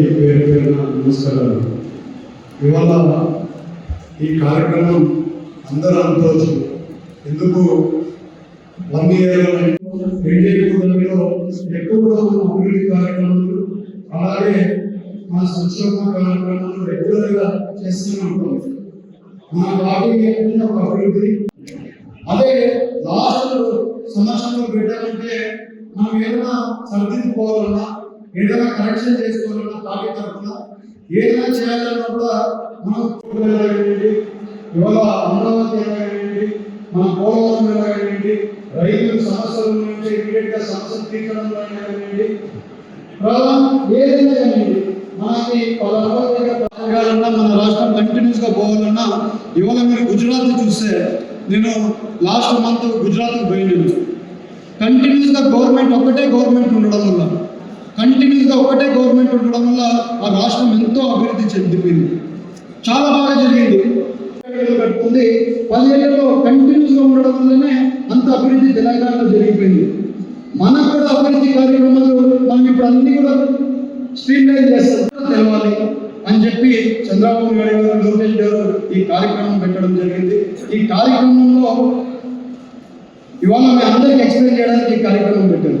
నమస్కారాలు. ఇవాళ ఈ కార్యక్రమం అందరూ అనుకోవచ్చు. ఎందుకు? వన్ ఇయర్ ఎన్డీఏలో ఎక్కువ అభివృద్ధి కార్యక్రమాలు అలాగే మన సంక్షేమ కార్యక్రమాలు రెగ్యులర్గా చేస్తూనే ఉంటాం. మన పార్టీ ఏంటంటే ఒక అభివృద్ధి. అదే లాస్ట్ సంవత్సరంలో పెట్టాలంటే మనం ఏదైనా సరిదిద్దుకోవాలన్నా ఏదైనా కరెక్షన్ చేసుకోవాలన్నా పార్టీ తరఫున ఏదైనా చేయాలన్నా కూడా మనం ఎలాగండి ఇవాళ అమరావతి ఎలాగండి మన పోలవరం ఎలాగండి రైతుల సమస్యల నుంచి ఇమీడియట్గా సమస్యలు తీర్చడంలో ఏదైనా కానీ మనకి మన రాష్ట్రం కంటిన్యూస్గా పోవాలన్నా ఇవాళ మీరు గుజరాత్ చూస్తే నేను లాస్ట్ మంత్ గుజరాత్ పోయినాను కంటిన్యూస్గా గవర్నమెంట్ ఒక్కటే గవర్నమెంట్ ఉండడం వల్ల. కంటిన్యూస్ ఒకటే గవర్నమెంట్ ఉండడం వల్ల ఆ రాష్ట్రం ఎంతో అభివృద్ధి చెందిపోయింది. చాలా బాగా జరిగింది. పెట్టుకుంది. కట్టుకుంది పదేళ్ళలో కంటిన్యూస్గా ఉండడం వల్లనే అంత అభివృద్ధి తెలంగాణలో జరిగిపోయింది. మనకు కూడా అభివృద్ధి కార్యక్రమాలు మనం ఇప్పుడు అన్ని కూడా స్ట్రీమ్ లైన్ చేస్తాం తెలవాలి అని చెప్పి చంద్రబాబు నాయుడు గారు లోకేష్ గారు ఈ కార్యక్రమం పెట్టడం జరిగింది. ఈ కార్యక్రమంలో ఇవాళ మీ అందరికీ ఎక్స్ప్లెయిన్ చేయడానికి ఈ కార్యక్రమం పెట్టారు.